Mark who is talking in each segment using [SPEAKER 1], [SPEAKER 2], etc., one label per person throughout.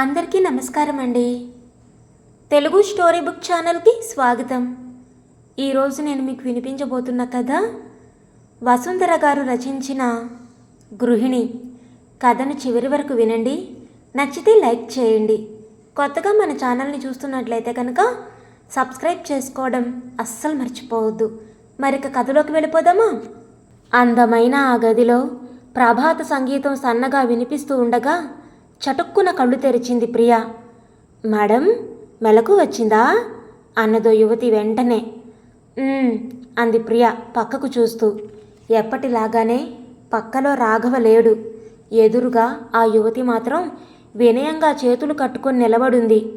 [SPEAKER 1] అందరికీ నమస్కారం అండి. తెలుగు స్టోరీ బుక్ ఛానల్కి స్వాగతం. ఈరోజు నేను మీకు వినిపించబోతున్న కథ వసుంధర గారు రచించిన గృహిణి కథను చివరి వరకు వినండి. నచ్చితే లైక్ చేయండి. కొత్తగా మన ఛానల్ని చూస్తున్నట్లయితే కనుక సబ్స్క్రైబ్ చేసుకోవడం అస్సలు మర్చిపోవద్దు. మరిక కథలోకి వెళ్ళిపోదామా? అందమైన ఆ గదిలో ప్రభాత సంగీతం సన్నగా వినిపిస్తూ ఉండగా చటుక్కున కళ్ళు తెరిచింది ప్రియ. మేడం మెలకు వచ్చిందా? అన్నదో యువతి వెంటనే. అంది ప్రియ పక్కకు చూస్తూ. ఎప్పటిలాగానే పక్కలో రాఘవ లేడు. ఎదురుగా ఆ యువతి మాత్రం వినయంగా చేతులు కట్టుకొని నిలబడుంది.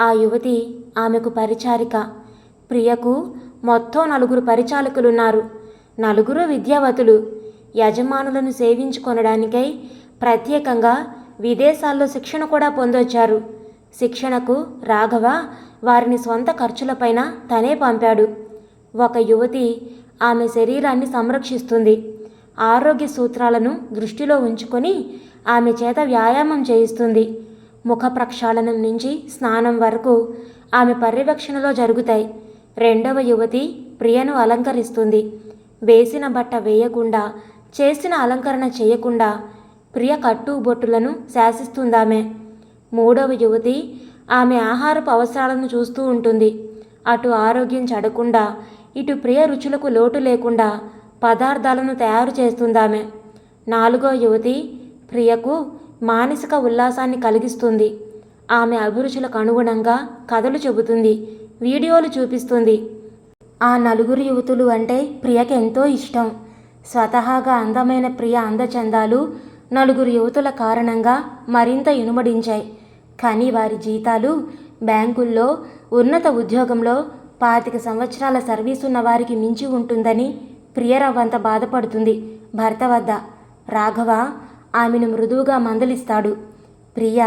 [SPEAKER 1] ఆ యువతి ఆమెకు పరిచారిక. ప్రియకు మొత్తం నలుగురు పరిచాలకులున్నారు నలుగురు విద్యావతులు. యజమానులను సేవించుకొనడానికై ప్రత్యేకంగా విదేశాల్లో శిక్షణ కూడా పొందొచ్చారు. శిక్షణకు రాఘవ వారిని సొంత ఖర్చులపైన తనే పంపాడు. ఒక యువతి ఆమె శరీరాన్ని సంరక్షిస్తుంది. ఆరోగ్య సూత్రాలను దృష్టిలో ఉంచుకొని ఆమె చేత వ్యాయామం చేయిస్తుంది. ముఖ ప్రక్షాళనం నుంచి స్నానం వరకు ఆమె పర్యవేక్షణలో జరుగుతాయి. రెండవ యువతి ప్రియను అలంకరిస్తుంది. వేసిన బట్ట వేయకుండా చేసిన అలంకరణ చేయకుండా ప్రియ కట్టుబొట్టులను శాసిస్తుందామె. మూడవ యువతి ఆమె ఆహారపు అవసరాలను చూస్తూ ఉంటుంది. అటు ఆరోగ్యం చెడకుండా ఇటు ప్రియ రుచులకు లోటు లేకుండా పదార్థాలను తయారు చేస్తుందామె. నాలుగో యువతి ప్రియకు మానసిక ఉల్లాసాన్ని కలిగిస్తుంది. ఆమె అభిరుచులకు అనుగుణంగా కథలు చెబుతుంది వీడియోలు చూపిస్తుంది. ఆ నలుగురు యువతులు అంటే ప్రియకి ఎంతో ఇష్టం. స్వతహాగా అందమైన ప్రియ అందచందాలు నలుగురు యువతుల కారణంగా మరింత ఇనుమడించాయి. కానీ వారి జీతాలు బ్యాంకుల్లో ఉన్నత ఉద్యోగంలో పాతిక సంవత్సరాల సర్వీస్ ఉన్న వారికి మించి ఉంటుందని ప్రియరవ్వంత బాధపడుతుంది భర్త వద్ద. రాఘవ ఆమెను మృదువుగా మందలిస్తాడు. ప్రియ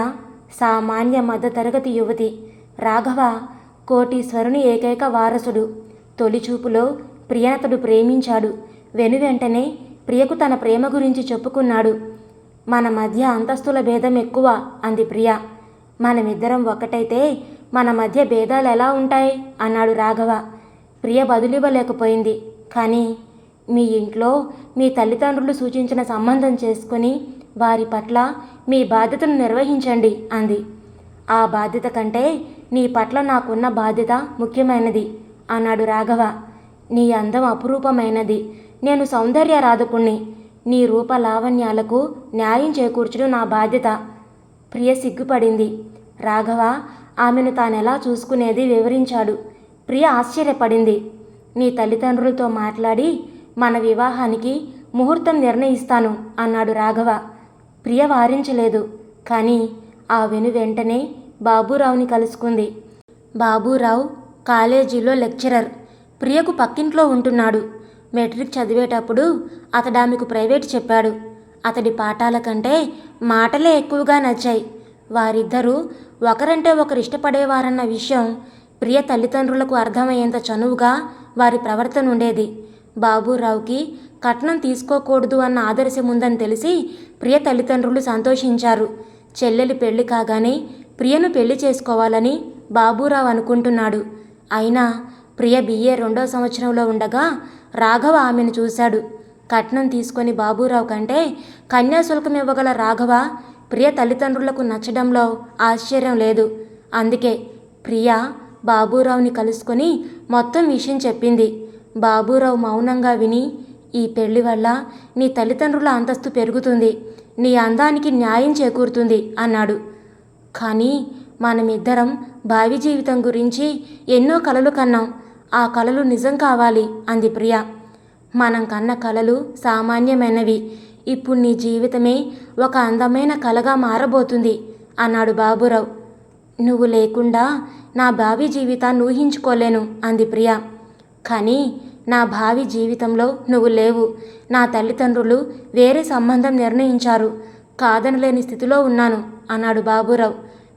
[SPEAKER 1] సామాన్య మధ్యతరగతి యువతి. రాఘవ కోటీశ్వరుని ఏకైక వారసుడు. తొలిచూపులో ప్రియనతడు ప్రేమించాడు. వెనువెంటనే ప్రియకు తన ప్రేమ గురించి చెప్పుకున్నాడు. మన మధ్య అంతస్తుల భేదం ఎక్కువ అంది ప్రియ. మనమిద్దరం ఒకటైతే మన మధ్య భేదాలు ఎలా ఉంటాయి? అన్నాడు రాఘవ. ప్రియ బదులివ్వలేకపోయింది. కానీ మీ ఇంట్లో మీ తల్లిదండ్రులు సూచించిన సంబంధం చేసుకుని వారి పట్ల మీ బాధ్యతను నిర్వహించండి అంది. ఆ బాధ్యత కంటే నీ పట్ల నాకున్న బాధ్యత ముఖ్యమైనది అన్నాడు రాఘవ. నీ అందం అపురూపమైనది. నేను సౌందర్య రాధకుణ్ణి. నీ రూప లావణ్యాలకు న్యాయం చేకూర్చడం నా బాధ్యత. ప్రియ సిగ్గుపడింది. రాఘవ ఆమెను తానెలా చూసుకునేది వివరించాడు. ప్రియ ఆశ్చర్యపడింది. నీ తల్లిదండ్రులతో మాట్లాడి మన వివాహానికి ముహూర్తం నిర్ణయిస్తాను అన్నాడు రాఘవ. ప్రియ వారించలేదు. కానీ ఆ వెను వెంటనే బాబూరావుని కలుసుకుంది. బాబూరావు కాలేజీలో లెక్చరర్. ప్రియకు పక్కింట్లో ఉంటున్నాడు. మెట్రిక్ చదివేటప్పుడు అతడు ఆమెకు ప్రైవేట్ చెప్పాడు. అతడి పాఠాల కంటే మాటలే ఎక్కువగా నచ్చాయి. వారిద్దరూ ఒకరంటే ఒకరు ఇష్టపడేవారన్న విషయం ప్రియ తల్లిదండ్రులకు అర్థమయ్యేంత చనువుగా వారి ప్రవర్తన ఉండేది. బాబూరావుకి కట్నం తీసుకోకూడదు అన్న ఆదర్శం ఉందని తెలిసి ప్రియ తల్లిదండ్రులు సంతోషించారు. చెల్లెలి పెళ్ళి కాగానే ప్రియను పెళ్ళి చేసుకోవాలని బాబూరావు అనుకుంటున్నాడు. అయినా ప్రియ బిఏ రెండో సంవత్సరంలో ఉండగా రాఘవ ఆమెను చూశాడు. కట్నం తీసుకొని బాబూరావు కంటే కన్యాశుల్కం ఇవ్వగల రాఘవ ప్రియ తల్లిదండ్రులకు నచ్చడంలో ఆశ్చర్యం లేదు. అందుకే ప్రియ బాబూరావుని కలుసుకొని మొత్తం విషయం చెప్పింది. బాబూరావు మౌనంగా విని ఈ పెళ్ళి వల్ల నీ తల్లిదండ్రుల అంతస్తు పెరుగుతుంది. నీ అందానికి న్యాయం చేకూరుతుంది అన్నాడు. కానీ మనమిద్దరం భావి జీవితం గురించి ఎన్నో కలలు కన్నాం. ఆ కళలు నిజం కావాలి అంది ప్రియ. మనం కన్న కళలు సామాన్యమైనవి. ఇప్పుడు నీ జీవితమే ఒక అందమైన కలగా మారబోతుంది అన్నాడు బాబురావు. నువ్వు లేకుండా నా భావి జీవితాన్ని ఊహించుకోలేను అంది ప్రియ. కానీ నా భావి జీవితంలో నువ్వు లేవు. నా తల్లిదండ్రులు వేరే సంబంధం నిర్ణయించారు. కాదనలేని స్థితిలో ఉన్నాను అన్నాడు బాబురావు.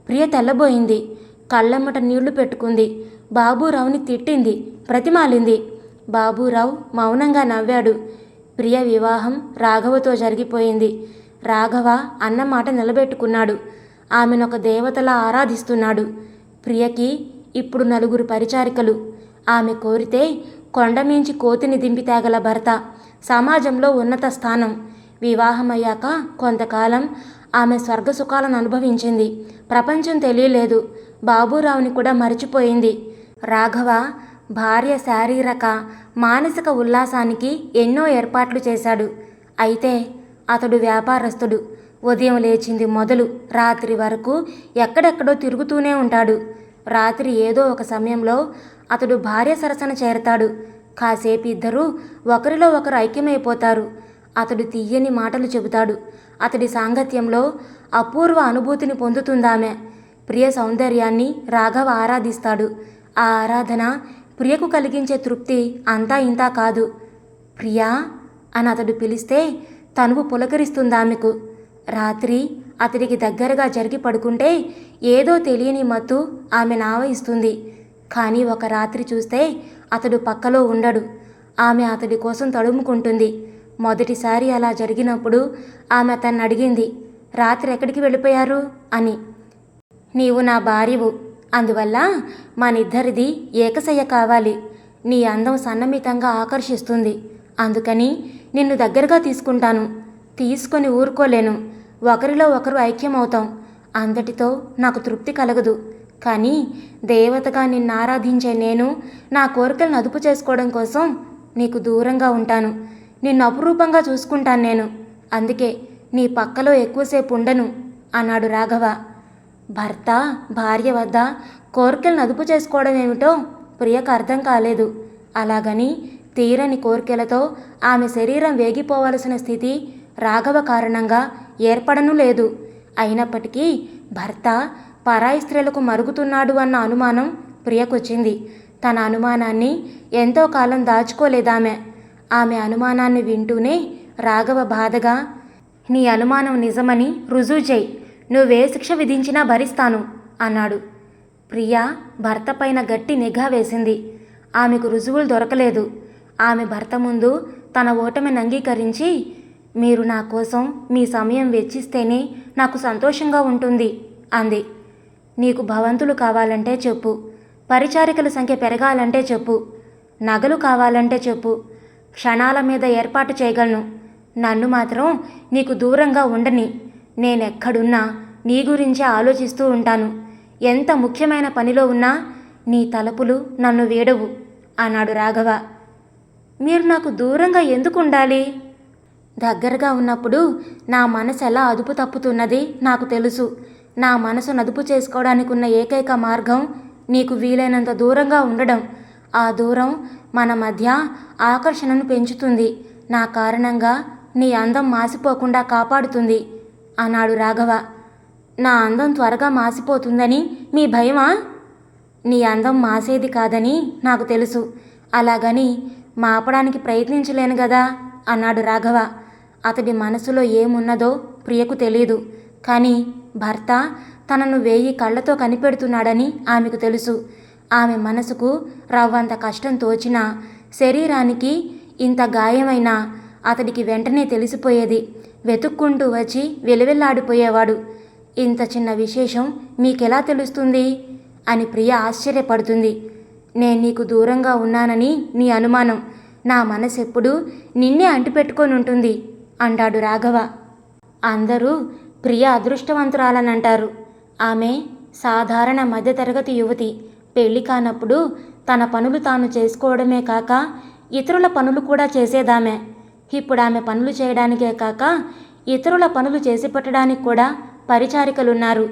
[SPEAKER 1] ప్రియ తెల్లబోయింది. కళ్ళమ్మట నీళ్ళు పెట్టుకుంది. బాబురావుని తిట్టింది ప్రతిమాలింది. బాబురావు మౌనంగా నవ్వాడు. ప్రియ వివాహం రాఘవతో జరిగిపోయింది. రాఘవ అన్నమాట నిలబెట్టుకున్నాడు. ఆమెను ఒక దేవతలా ఆరాధిస్తున్నాడు. ప్రియకి ఇప్పుడు నలుగురు పరిచారికలు. ఆమె కోరితే కొండమించి కోతిని దింపి తేగల భర్త. సమాజంలో ఉన్నత స్థానం. వివాహమయ్యాక కొంతకాలం ఆమె స్వర్గ సుఖాలను అనుభవించింది. ప్రపంచం తెలియలేదు. బాబురావుని కూడా మరిచిపోయింది. రాఘవ భార్య శారీరక మానసిక ఉల్లాసానికి ఎన్నో ఏర్పాట్లు చేశాడు. అయితే అతడు వ్యాపారస్తుడు. ఉదయం లేచింది మొదలు. రాత్రి వరకు ఎక్కడెక్కడో తిరుగుతూనే ఉంటాడు. రాత్రి ఏదో ఒక సమయంలో అతడు భార్య సరసన చేరతాడు. కాసేపు ఇద్దరూ ఒకరిలో ఒకరు ఐక్యమైపోతారు. అతడు తీయని మాటలు చెబుతాడు. అతడి సాంగత్యంలో అపూర్వ అనుభూతిని పొందుతుందామె. ప్రియ సౌందర్యాన్ని రాఘవ ఆరాధిస్తాడు. ఆ ఆరాధన ప్రియకు కలిగించే తృప్తి అంతా ఇంతా కాదు. ప్రియా అని అతడు పిలిస్తే తనువు పులకరిస్తుందామెకు. రాత్రి అతడికి దగ్గరగా జరిగి పడుకుంటే ఏదో తెలియని మత్తు ఆమె నావయిస్తుంది కానీ ఒక రాత్రి చూస్తే అతడు పక్కలో ఉండడు. ఆమె అతడి కోసం తడుముకుంటుంది. మొదటిసారి అలా జరిగినప్పుడు ఆమె అతన్ని అడిగింది రాత్రి ఎక్కడికి వెళ్ళిపోయారు? అని. నీవు నా భార్యవు. అందువల్ల మనిద్దరిది ఏకశయ్య కావాలి. నీ అందం సన్నమితంగా ఆకర్షిస్తుంది. అందుకని నిన్ను దగ్గరగా తీసుకుంటాను. తీసుకొని ఊరుకోలేను. ఒకరిలో ఒకరు ఐక్యమవుతాం. అంతటితో నాకు తృప్తి కలగదు. కానీ దేవతగా నిన్ను ఆరాధించే నేను నా కోరికలను అదుపు చేసుకోవడం కోసం నీకు దూరంగా ఉంటాను. నిన్ను అపురూపంగా చూసుకుంటాను నేను. అందుకే నీ పక్కలో ఎక్కువసేపు ఉండను అన్నాడు రాఘవ. భర్త భార్య వద్ద కోరికలను అదుపు చేసుకోవడం ఏమిటో ప్రియకు అర్థం కాలేదు. అలాగని తీరని కోరికలతో ఆమె శరీరం వేగిపోవలసిన స్థితి రాఘవ కారణంగా ఏర్పడను లేదు. అయినప్పటికీ భర్త పరాయి స్త్రీలకు మరుగుతున్నాడు అన్న అనుమానం ప్రియకొచ్చింది. తన అనుమానాన్ని ఎంతో కాలం దాచుకోలేదామె. ఆమె అనుమానాన్ని వింటూనే రాఘవ బాధగా నీ అనుమానం నిజమని రుజువు చేయి నువ్వే శిక్ష విధించినా భరిస్తాను అన్నాడు. ప్రియా భర్త పైన గట్టి నిఘా వేసింది. ఆమెకు రుజువులు దొరకలేదు. ఆమె భర్త ముందు తన ఓటమిని అంగీకరించి మీరు నా కోసం మీ సమయం వెచ్చిస్తేనే నాకు సంతోషంగా ఉంటుంది అంది. నీకు భవంతులు కావాలంటే చెప్పు పరిచారికల సంఖ్య పెరగాలంటే చెప్పు నగలు కావాలంటే చెప్పు క్షణాల మీద ఏర్పాటు చేయగలను. నన్ను మాత్రం నీకు దూరంగా ఉండని. నేనెక్కడున్నా నీ గురించే ఆలోచిస్తూ ఉంటాను. ఎంత ముఖ్యమైన పనిలో ఉన్నా నీ తలపులు నన్ను వేడవు అన్నాడు రాఘవ. మీరు నాకు దూరంగా ఎందుకు ఉండాలి? దగ్గరగా ఉన్నప్పుడు నా మనసు ఎలా అదుపు తప్పుతున్నది నాకు తెలుసు. నా మనసు అదుపు చేసుకోవడానికి ఉన్న ఏకైక మార్గం నీకు వీలైనంత దూరంగా ఉండడం. ఆ దూరం మన మధ్య ఆకర్షణను పెంచుతుంది. నా కారణంగా నీ అందం మాసిపోకుండా కాపాడుతుంది. అన్నాడు రాఘవ. నా అందం త్వరగా మాసిపోతుందని మీ భయమా? నీ అందం మాసేది కాదని నాకు తెలుసు. అలాగని మాపడానికి ప్రయత్నించలేను కదా అన్నాడు రాఘవ. అతడి మనసులో ఏమున్నదో ప్రియకు తెలియదు కానీ భర్త తనను వేయి కళ్ళతో కనిపెడుతున్నాడని ఆమెకు తెలుసు. ఆమె మనసుకు రవ్వంత కష్టం తోచినా శరీరానికి ఇంత గాయమైనా అతడికి వెంటనే తెలిసిపోయేది. వెతుక్కుంటూ వచ్చి వెలువెల్లాడిపోయేవాడు. ఇంత చిన్న విశేషం మీకెలా తెలుస్తుంది? అని ప్రియ ఆశ్చర్యపడుతుంది. నేను నీకు దూరంగా ఉన్నానని నీ అనుమానం. నా మనసెప్పుడు నిన్నే అంటిపెట్టుకొని ఉంటుంది అంటాడు రాఘవ. అందరూ ప్రియ అదృష్టవంతురాలని అంటారు ఆమె సాధారణ మధ్యతరగతి యువతి. పెళ్ళి కానప్పుడు తన పనులు తాను చేసుకోవడమే కాక ఇతరుల పనులు కూడా చేసేదామె. ఇప్పుడు ఆమె పనులు చేయడానికే కాక ఇతరుల పనులు చేసి పెట్టడానికి కూడా పరిచారికలున్నారు.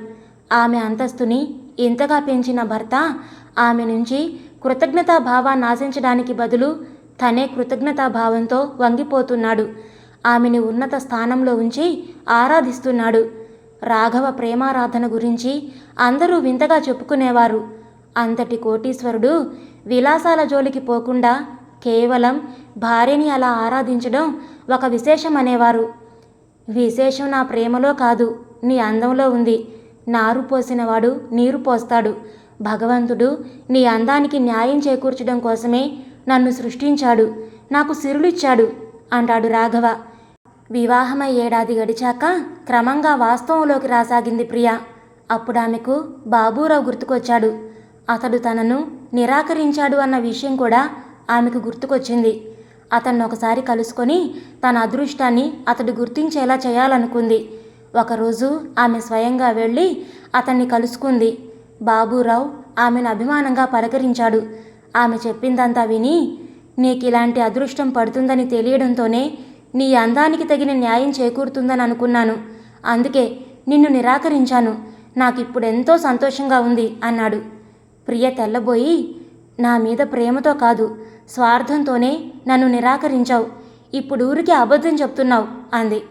[SPEAKER 1] ఆమె అంతస్తుని ఇంతగా పెంచిన భర్త ఆమె నుంచి కృతజ్ఞతాభావాన్ని ఆశించడానికి బదులు తనే కృతజ్ఞతాభావంతో వంగిపోతున్నాడు. ఆమెని ఉన్నత స్థానంలో ఉంచి ఆరాధిస్తున్నాడు. రాఘవ ప్రేమారాధన గురించి అందరూ వింతగా చెప్పుకునేవారు. అంతటి కోటీశ్వరుడు విలాసాల జోలికి పోకుండా కేవలం భార్యని అలా ఆరాధించడం ఒక విశేషం అనేవారు విశేషం నా ప్రేమలో కాదు నీ అందంలో ఉంది. నారు పోసినవాడు నీరు పోస్తాడు. భగవంతుడు నీ అందానికి న్యాయం చేకూర్చడం కోసమే నన్ను సృష్టించాడు. నాకు సిరులిచ్చాడు అంటాడు రాఘవ. వివాహమై ఏడాది గడిచాక క్రమంగా వాస్తవంలోకి రాసాగింది ప్రియ. అప్పుడు ఆమెకు బాబూరావు గుర్తుకొచ్చాడు. అతడు తనను నిరాకరించాడు అన్న విషయం కూడా ఆమెకు గుర్తుకొచ్చింది. అతన్ని ఒకసారి కలుసుకొని తన అదృష్టాన్ని అతడు గుర్తించేలా చేయాలనుకుంది. ఒకరోజు ఆమె స్వయంగా వెళ్ళి అతన్ని కలుసుకుంది. బాబూరావు ఆమెను అభిమానంగా పలకరించాడు. ఆమె చెప్పిందంతా విని నీకు ఇలాంటి అదృష్టం పడుతుందని తెలియడంతోనే నీ అందానికి తగిన న్యాయం చేకూరుతుందని అనుకున్నాను. అందుకే నిన్ను నిరాకరించాను. నాకు ఇప్పుడు ఎంతో సంతోషంగా ఉంది అన్నాడు. ప్రియ తెల్లబోయి నా మీద ప్రేమతో కాదు. స్వార్థంతోనే నన్ను నిరాకరించావు. ఇప్పుడు ఊరికి అబద్ధం చెప్తున్నావు అంది.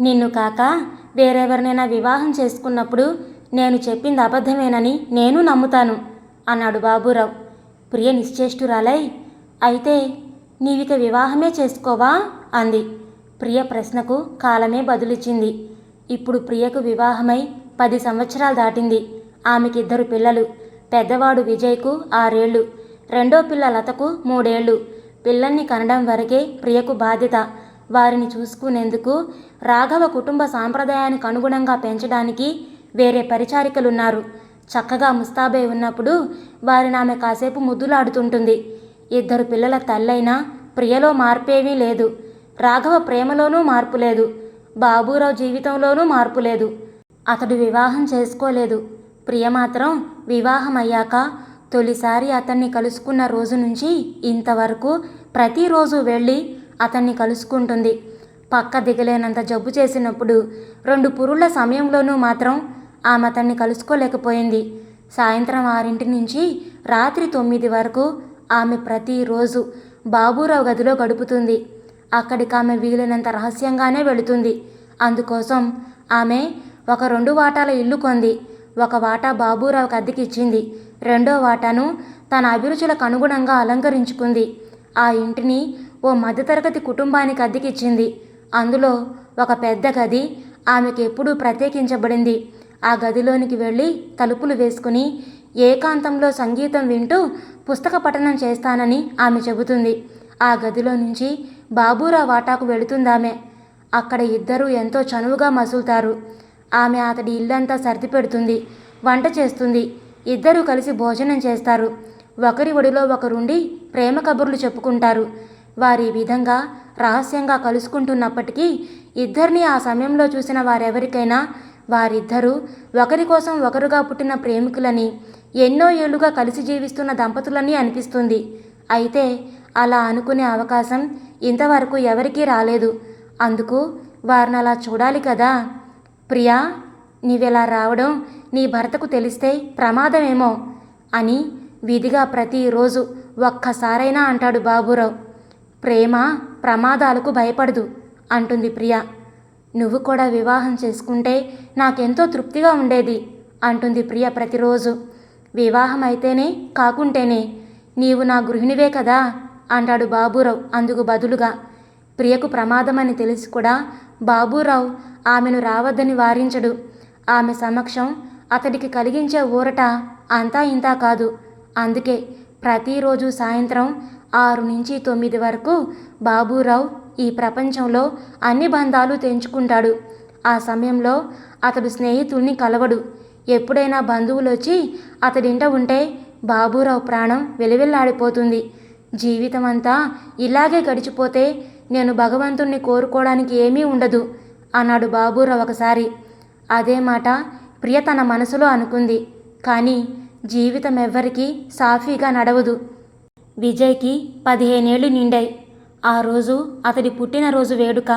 [SPEAKER 1] నిన్ను కాక వేరెవరినైనా వివాహం చేసుకున్నప్పుడు నేను చెప్పింది అబద్ధమేనని నేను నమ్ముతాను అన్నాడు బాబురావు. ప్రియ నిశ్చేష్టురాలై అయితే నీవిక వివాహమే చేసుకోవా అంది. ప్రియ ప్రశ్నకు కాలమే బదులిచ్చింది. ఇప్పుడు ప్రియకు వివాహమై పది సంవత్సరాలు దాటింది. ఆమెకిద్దరు పిల్లలు. పెద్దవాడు విజయ్కు ఆరేళ్ళు రెండో పిల్ల లతకు మూడేళ్ళు పిల్లల్ని కనడం వరకే ప్రియకు బాధ్యత. వారిని చూసుకునేందుకు రాఘవ కుటుంబ సాంప్రదాయానికి అనుగుణంగా పెంచడానికి వేరే పరిచారికలున్నారు. చక్కగా ముస్తాబై ఉన్నప్పుడు వారిని ఆమె కాసేపు ముద్దులాడుతుంటుంది. ఇద్దరు పిల్లల తల్లైనా ప్రియలో మార్పేమీ లేదు. రాఘవ ప్రేమలోనూ మార్పు లేదు. బాబూరావు జీవితంలోనూ మార్పు లేదు. అతడు వివాహం చేసుకోలేదు. ప్రియ మాత్రం వివాహం అయ్యాక తొలిసారి అతన్ని కలుసుకున్న రోజు నుంచి ఇంతవరకు ప్రతిరోజు వెళ్ళి అతన్ని కలుసుకుంటుంది. పక్క దిగలేనంత జబ్బు చేసినప్పుడు రెండు పురుళ్ళ సమయంలోనూ మాత్రం ఆమె అతన్ని కలుసుకోలేకపోయింది. సాయంత్రం ఆరింటి నుంచి రాత్రి తొమ్మిది వరకు ఆమె ప్రతిరోజు బాబురావు గదిలో గడుపుతుంది. అక్కడికి ఆమె వీలైనంత రహస్యంగానే వెళుతుంది. అందుకోసం ఆమె ఒక రెండు వాటాల ఇల్లు కొంది. ఒక వాటా బాబూరావుకి అద్దెకిచ్చింది రెండో వాటాను తన అభిరుచులకు అనుగుణంగా అలంకరించుకుంది. ఆ ఇంటిని ఓ మధ్యతరగతి కుటుంబానికి అద్దెకిచ్చింది. అందులో ఒక పెద్ద గది ఆమెకు ఎప్పుడూ ప్రత్యేకించబడింది. ఆ గదిలోనికి వెళ్ళి తలుపులు వేసుకుని ఏకాంతంలో సంగీతం వింటూ పుస్తక పఠనం చేస్తానని ఆమె చెబుతుంది. ఆ గదిలో నుంచి బాబూరా వాటాకు వెళుతుందామె. అక్కడ ఇద్దరూ ఎంతో చనువుగా మసులుతారు. ఆమె అతడి ఇల్లంతా సర్ది పెడుతుంది. వంట చేస్తుంది. ఇద్దరూ కలిసి భోజనం చేస్తారు. ఒకరి ఒడిలో ఒకరుండి ప్రేమ కబుర్లు చెప్పుకుంటారు. వారి విధంగా రహస్యంగా కలుసుకుంటున్నప్పటికీ ఇద్దరిని ఆ సమయంలో చూసిన వారెవరికైనా వారిద్దరూ ఒకరి కోసం ఒకరుగా పుట్టిన ప్రేమికులని ఎన్నో ఏళ్ళుగా కలిసి జీవిస్తున్న దంపతులని అనిపిస్తుంది. అయితే అలా అనుకునే అవకాశం ఇంతవరకు ఎవరికీ రాలేదు. అందుకు వారిని అలా చూడాలి కదా. ప్రియా నీవెలా రావడం నీ భర్తకు తెలిస్తే ప్రమాదమేమో అని విధిగా ప్రతిరోజు ఒక్కసారైనా అంటాడు బాబురావు. ప్రేమ ప్రమాదాలకు భయపడదు అంటుంది ప్రియ. నువ్వు కూడా వివాహం చేసుకుంటే నాకెంతో తృప్తిగా ఉండేది అంటుంది ప్రియ ప్రతిరోజు. వివాహం అయితేనే కాకుంటేనే నీవు నా గృహిణివే కదా అంటాడు బాబురావు అందుకు బదులుగా. ప్రియకు ప్రమాదమని తెలిసి కూడా బాబురావు ఆమెను రావద్దని వారించడు. ఆమె సమక్షం అతడికి కలిగించే ఊరట అంతా ఇంతా కాదు. అందుకే ప్రతిరోజు సాయంత్రం ఆరు నుంచి తొమ్మిది వరకు బాబురావు ఈ ప్రపంచంలో అన్ని బంధాలు తెంచుకుంటాడు. ఆ సమయంలో అతడు స్నేహితుల్ని కలవడు. ఎప్పుడైనా బంధువులు వచ్చి అతడింట ఉంటే బాబురావు ప్రాణం వెలివెల్లాడిపోతుంది. జీవితం అంతా ఇలాగే గడిచిపోతే నేను భగవంతుణ్ణి కోరుకోవడానికి ఏమీ ఉండదు అన్నాడు బాబురావు ఒకసారి. అదే మాట ప్రియ తన మనసులో అనుకుంది. కానీ జీవితం ఎవ్వరికీ సాఫీగా నడవదు. విజయ్కి పదిహేనేళ్ళు నిండాయి. ఆ రోజు అతడి పుట్టినరోజు వేడుక.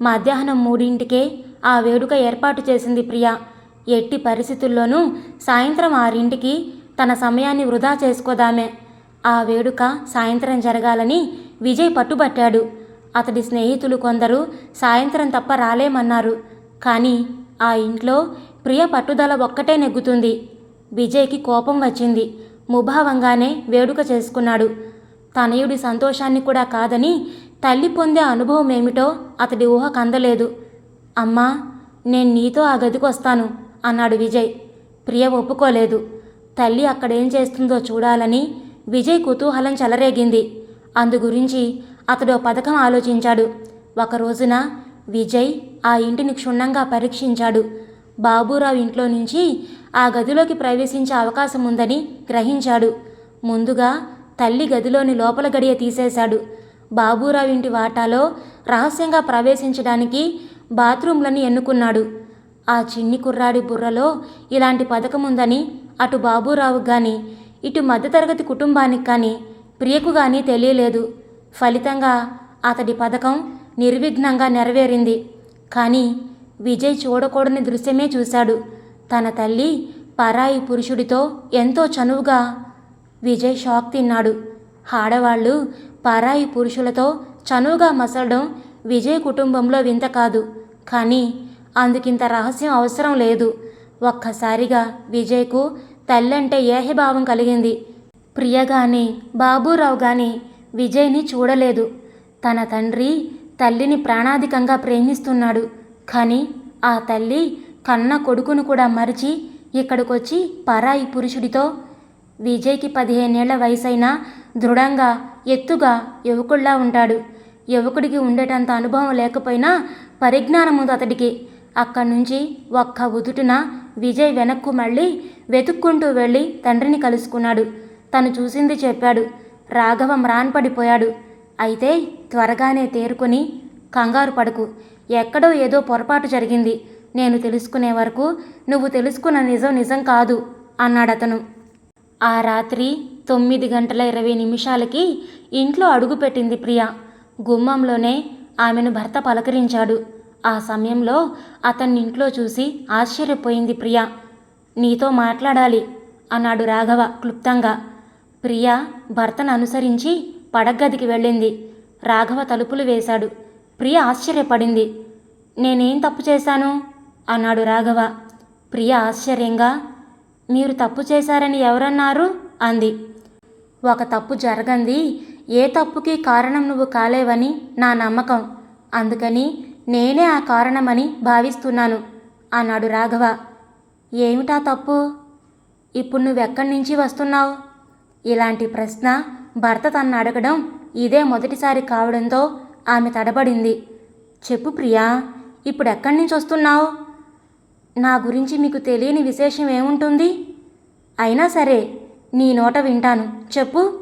[SPEAKER 1] మధ్యాహ్నం మూడింటికే ఆ వేడుక ఏర్పాటు చేసింది ప్రియ. ఎట్టి పరిస్థితుల్లోనూ సాయంత్రం ఆరింటికి తన సమయాన్ని వృధా చేసుకోదామే. ఆ వేడుక సాయంత్రం జరగాలని విజయ్ పట్టుబట్టాడు. అతడి స్నేహితులు కొందరు సాయంత్రం తప్ప రాలేమన్నారు. కానీ ఆ ఇంట్లో ప్రియ పట్టుదల ఒక్కటే నెగ్గుతుంది. విజయ్కి కోపం వచ్చింది. ముభావంగానే వేడుక చేసుకున్నాడు. తనయుడి సంతోషాన్ని కూడా కాదని తల్లి పొందే అనుభవం ఏమిటో అతడి ఊహ కందలేదు. అమ్మా నేను నీతో ఆ గదికి వస్తాను అన్నాడు విజయ్. ప్రియ ఒప్పుకోలేదు. తల్లి అక్కడేం చేస్తుందో చూడాలని విజయ్ కుతూహలం చెలరేగింది. అందు గురించి అతడు పథకం ఆలోచించాడు. ఒక రోజున విజయ్ ఆ ఇంటిని క్షుణ్ణంగా పరీక్షించాడు. బాబురావు ఇంట్లో నుంచి ఆ గదిలోకి ప్రవేశించే అవకాశం ఉందని గ్రహించాడు. ముందుగా తల్లి గదిలోని లోపల గడియ తీసేశాడు. బాబురావు ఇంటి వాటాలో రహస్యంగా ప్రవేశించడానికి బాత్రూంలను ఎన్నుకున్నాడు. ఆ చిన్ని కుర్రాడి బుర్రలో ఇలాంటి పథకం ఉందని అటు బాబూరావు కానీ ఇటు మధ్యతరగతి కుటుంబానికి కానీ ప్రియకు కానీ తెలియలేదు. ఫలితంగా అతడి పథకం నిర్విఘ్నంగా నెరవేరింది. కానీ విజయ్ చూడకూడని దృశ్యమే చూశాడు. తన తల్లి పరాయి పురుషుడితో ఎంతో చనువుగా విజయ్ షాక్ తిన్నాడు. ఆడవాళ్ళు పరాయి పురుషులతో చనువుగా మసలడం విజయ్ కుటుంబంలో వింత కాదు. కానీ అందుకింత రహస్యం అవసరం లేదు. ఒక్కసారిగా విజయ్కు తల్లంటే ఏహభావం కలిగింది. ప్రియ గాని బాబూరావు గాని విజయ్ని చూడలేదు. తన తండ్రి తల్లిని ప్రాణాధికంగా ప్రేమిస్తున్నాడు. కానీ ఆ తల్లి కన్న కొడుకును కూడా మరిచి ఇక్కడికొచ్చి పరాయి పురుషుడితో విజయ్కి పదిహేనేళ్ళ వయసైనా దృఢంగా ఎత్తుగా యువకుడిలా ఉంటాడు. యువకుడికి ఉండేటంత అనుభవం లేకపోయినా పరిజ్ఞానం ఉంది అతడికి. అక్కడి నుంచి ఒక్క ఉదుటున విజయ్ వెనక్కు మళ్ళీ వెతుక్కుంటూ వెళ్ళి తండ్రిని కలుసుకున్నాడు. తను చూసింది చెప్పాడు రాఘవం రాన్పడిపోయాడు. అయితే త్వరగానే తేరుకొని కంగారు పడకు. ఎక్కడో ఏదో పొరపాటు జరిగింది. నేను తెలుసుకునే వరకు నువ్వు తెలుసుకున్న నిజం నిజం కాదు అన్నాడతను. ఆ రాత్రి తొమ్మిది గంటల ఇరవై నిమిషాలకి ఇంట్లో అడుగుపెట్టింది ప్రియ. గుమ్మంలోనే ఆమెను భర్త పలకరించాడు. ఆ సమయంలో అతన్ని ఇంట్లో చూసి ఆశ్చర్యపోయింది ప్రియ. నీతో మాట్లాడాలి అన్నాడు రాఘవ క్లుప్తంగా. ప్రియ భర్తను అనుసరించి పడగదికి వెళ్ళింది. రాఘవ తలుపులు వేశాడు. ప్రియ ఆశ్చర్యపడింది. నేనేం తప్పు చేశాను? అన్నాడు రాఘవ. ప్రియ ఆశ్చర్యంగా మీరు తప్పు చేశారని ఎవరన్నారు? అంది. ఒక తప్పు జరగంది. ఏ తప్పుకి కారణం నువ్వు కాలేవని నా నమ్మకం. అందుకని నేనే ఆ కారణమని భావిస్తున్నాను అన్నాడు రాఘవ. ఏమిటా తప్పు? ఇప్పుడు నువ్వెక్కడి నుంచి వస్తున్నావు? ఇలాంటి ప్రశ్న భర్త తన్ను అడగడం ఇదే మొదటిసారి కావడంతో ఆమె తడబడింది. చెప్పు ప్రియా ఇప్పుడు ఎక్కడి నుంచి వస్తున్నావు? నా గురించి మీకు తెలియని విశేషం ఏముంటుంది? అయినా సరే నీ నోట వింటాను. చెప్పు.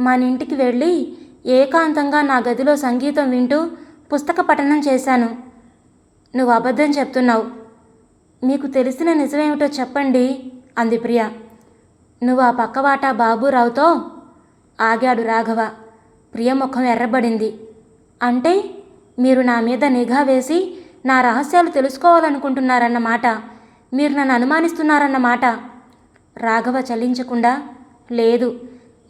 [SPEAKER 1] మన ఇంటికి వెళ్ళి ఏకాంతంగా నా గదిలో సంగీతం వింటూ పుస్తక పఠనం చేశాను. నువ్వు అబద్ధం చెప్తున్నావు. మీకు తెలిసిన నిజమేమిటో చెప్పండి అంది ప్రియ. నువ్వు ఆ పక్కవాట బాబురావుతో? ఆగాడు రాఘవ. ప్రియ ముఖం ఎర్రబడింది. అంటే మీరు నా మీద నిఘా వేసి నా రహస్యాలు తెలుసుకోవాలనుకుంటున్నారన్నమాట. మీరు నన్ను అనుమానిస్తున్నారన్నమాట. రాఘవ చలించకుండా లేదు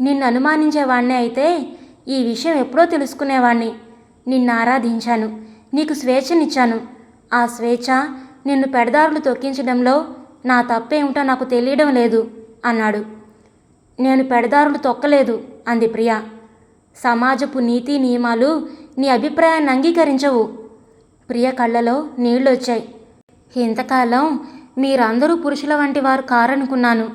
[SPEAKER 1] నిన్ను అనుమానించేవాణ్ణే అయితే ఈ విషయం ఎప్పుడో తెలుసుకునేవాణ్ణి. నిన్ను ఆరాధించాను నీకు స్వేచ్ఛనిచ్చాను. ఆ స్వేచ్ఛ నిన్ను పెడదారులు తొక్కించడంలో నా తప్పేమిటో నాకు తెలియడం లేదు అన్నాడు. నేను పెడదారులు తొక్కలేదు అంది ప్రియ. సమాజపు నీతి నియమాలు నీ అభిప్రాయాన్ని అంగీకరించవు. ప్రియ కళ్ళలో నీళ్ళొచ్చాయి. ఇంతకాలం మీరందరూ పురుషుల వంటి వారు కారనుకున్నాను.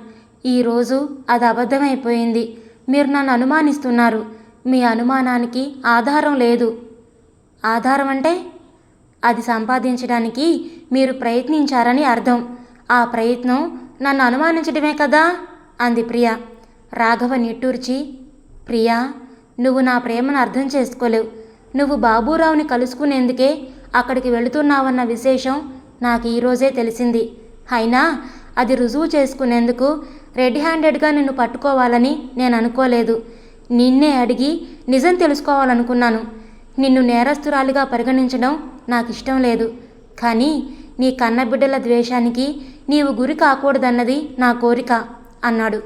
[SPEAKER 1] ఈరోజు అది అబద్ధమైపోయింది. మీరు నన్ను అనుమానిస్తున్నారు. మీ అనుమానానికి ఆధారం లేదు. ఆధారం అంటే? అది సంపాదించడానికి మీరు ప్రయత్నించారని అర్థం. ఆ ప్రయత్నం నన్ను అనుమానించడమే కదా? అంది ప్రియ. రాఘవ నిట్టూర్చి ప్రియా నువ్వు నా ప్రేమను అర్థం చేసుకోలేవు. నువ్వు బాబూరావుని కలుసుకునేందుకే అక్కడికి వెళుతున్నావన్న విశేషం నాకు ఈరోజే తెలిసింది. అయినా అది రుజువు చేసుకునేందుకు రెడ్ హ్యాండెడ్గా నిన్ను పట్టుకోవాలని నేను అనుకోలేదు. నిన్నే అడిగి నిజం తెలుసుకోవాలనుకున్నాను. నిన్ను నేరస్తురాలిగా పరిగణించడం నాకు ఇష్టం లేదు. కానీ నీ కన్నబిడ్డల ద్వేషానికి నీవు గురి కాకూడదన్నది నా కోరిక అన్నాడు.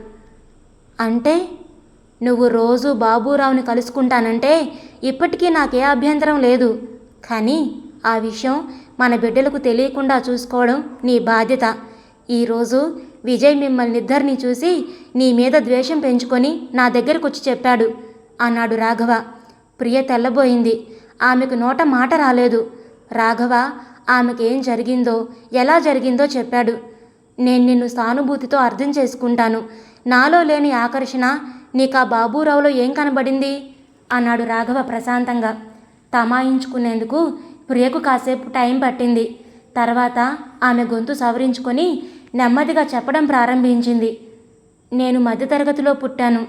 [SPEAKER 1] అంటే నువ్వు రోజు బాబురావుని కలుసుకుంటానంటే ఇప్పటికీ నాకే అభ్యంతరం లేదు. కానీ ఆ విషయం మన బిడ్డలకు తెలియకుండా చూసుకోవడం నీ బాధ్యత. ఈరోజు విజయ్ మిమ్మల్ని ఇద్దరిని చూసి నీ మీద ద్వేషం పెంచుకొని నా దగ్గరకు వచ్చి చెప్పాడు అన్నాడు రాఘవ. ప్రియ తెల్లబోయింది. ఆమెకు నోట మాట రాలేదు. రాఘవ ఆమెకేం జరిగిందో ఎలా జరిగిందో చెప్పాడు. నేను నిన్ను సానుభూతితో అర్థం చేసుకుంటాను. నాలో లేని ఆకర్షణ నీకు ఆ బాబూరావులో ఏం కనబడింది? అన్నాడు రాఘవ ప్రశాంతంగా. తమాయించుకునేందుకు ప్రియకు కాసేపు టైం పట్టింది. తర్వాత ఆమె గొంతు సవరించుకొని నెమ్మదిగా చెప్పడం ప్రారంభించింది. నేను మధ్యతరగతిలో పుట్టాను.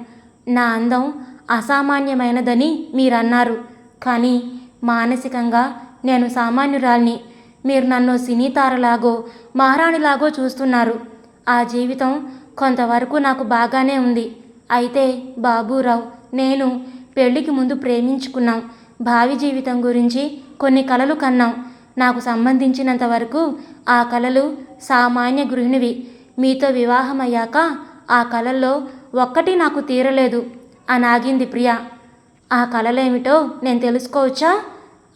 [SPEAKER 1] నా అందం అసామాన్యమైనదని మీరన్నారు. కానీ మానసికంగా నేను సామాన్యురాల్ని. మీరు నన్ను సినీతారలాగో మహారాణిలాగో చూస్తున్నారు. ఆ జీవితం కొంతవరకు నాకు బాగానే ఉంది. అయితే బాబురావు నేను పెళ్ళికి ముందు ప్రేమించుకున్నాం. భావి జీవితం గురించి కొన్ని కలలు కన్నాం. నాకు సంబంధించినంత వరకు ఆ కలలు సామాన్య గృహిణివి. మీతో వివాహమయ్యాక ఆ కలల్లో ఒక్కటి నాకు తీరలేదు అని ఆగింది ప్రియ. ఆ కలలేమిటో నేను తెలుసుకోవచ్చా?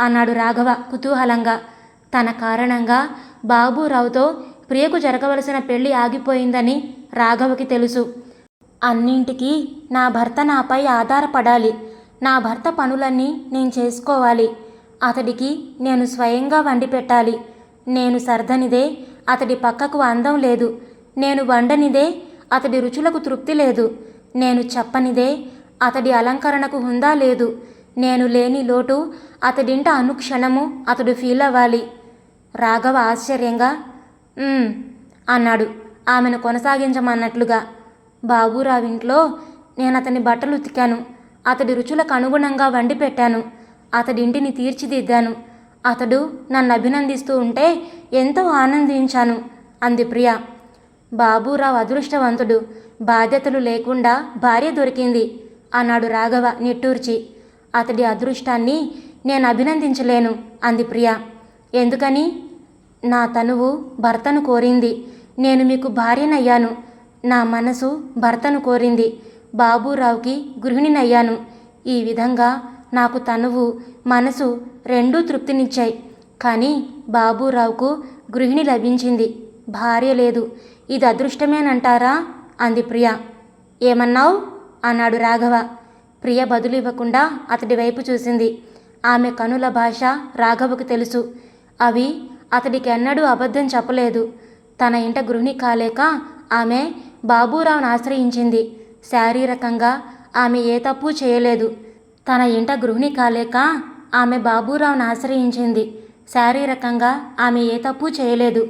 [SPEAKER 1] అన్నాడు రాఘవ కుతూహలంగా. తన కారణంగా బాబురావుతో ప్రియకు జరగవలసిన పెళ్ళి ఆగిపోయిందని రాఘవకి తెలుసు. అన్నింటికీ నా భర్త నాపై ఆధారపడాలి. నా భర్త పనులన్నీ నేను చేసుకోవాలి. అతడికి నేను స్వయంగా వండి పెట్టాలి. నేను సర్దనిదే అతడి పక్కకు అందం లేదు. నేను వండనిదే అతడి రుచులకు తృప్తి లేదు. నేను చెప్పనిదే అతడి అలంకరణకు హుందా లేదు. నేను లేని లోటు అతడింట అనుక్షణము అతడు ఫీల్ అవ్వాలి. రాఘవ ఆశ్చర్యంగా అన్నాడు. ఆమెను కొనసాగించమన్నట్లుగా. బాబురావు ఇంట్లో నేను అతని బట్టలు ఉతికాను. అతడి రుచులకు అనుగుణంగా వండి పెట్టాను. అతడి ఇంటిని తీర్చిదిద్దాను. అతడు నన్ను అభినందిస్తూ ఉంటే ఎంతో ఆనందించాను అంది ప్రియ. బాబురావు అదృష్టవంతుడు. బాధ్యతలు లేకుండా భార్య దొరికింది అన్నాడు రాఘవ నిట్టూర్చి. అతడి అదృష్టాన్ని నేను అభినందించలేను అంది ప్రియ. ఎందుకని? నా తనువు భర్తను కోరింది. నేను మీకు భార్యనయ్యాను. నా మనసు భర్తను కోరింది. బాబురావుకి గృహిణినయ్యాను. ఈ విధంగా నాకు తనువు మనసు రెండూ తృప్తినిచ్చాయి. కానీ బాబురావుకు గృహిణి లభించింది. భార్య లేదు. ఇది అదృష్టమేనంటారా? అంది ప్రియ. ఏమన్నావు? అన్నాడు రాఘవ. ప్రియ బదులు ఇవ్వకుండా అతడి వైపు చూసింది. ఆమె కనుల భాష రాఘవకు తెలుసు. అవి అతడికి ఎన్నడూ అబద్ధం చెప్పలేదు. తన ఇంట గృహిణి కాలేక ఆమె బాబురావును ఆశ్రయించింది. శారీరకంగా ఆమె ఏ తప్పు చేయలేదు. తన ఇంట గృహిణి కాలేక ఆమె బాబురావును ఆశ్రయించింది. శారీరకంగా ఆమె ఏ తప్పు చేయలేదు.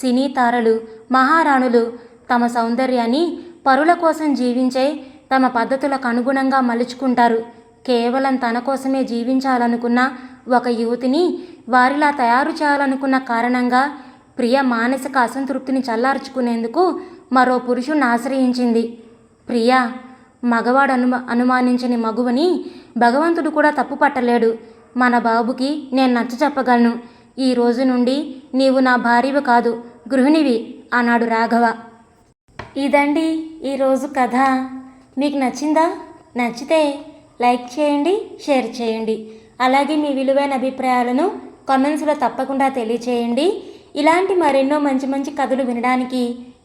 [SPEAKER 1] సినీ తారలు మహారాణులు తమ సౌందర్యాన్ని పరుల కోసం జీవించే తమ పద్ధతులకు అనుగుణంగా మలుచుకుంటారు. కేవలం తన కోసమే జీవించాలనుకున్న ఒక యువతిని వారిలా తయారు చేయాలనుకున్న కారణంగా ప్రియ మానసిక అసంతృప్తిని చల్లార్చుకునేందుకు మరో పురుషుణ్ణి ఆశ్రయించింది. ప్రియా మగవాడు అనుమా అనుమానించని మగువని భగవంతుడు కూడా తప్పు పట్టలేడు. మన బాబుకి నేను నచ్చ చెప్పగలను. ఈ రోజు నుండి నీవు నా భార్యవి కాదు గృహిణివి అన్నాడు రాఘవ. ఇదండి ఈరోజు కథ. మీకు నచ్చిందా? నచ్చితే లైక్ చేయండి షేర్ చేయండి. అలాగే మీ విలువైన అభిప్రాయాలను కామెంట్స్లో తప్పకుండా తెలియచేయండి. ఇలాంటి మరెన్నో మంచి మంచి కథలు వినడానికి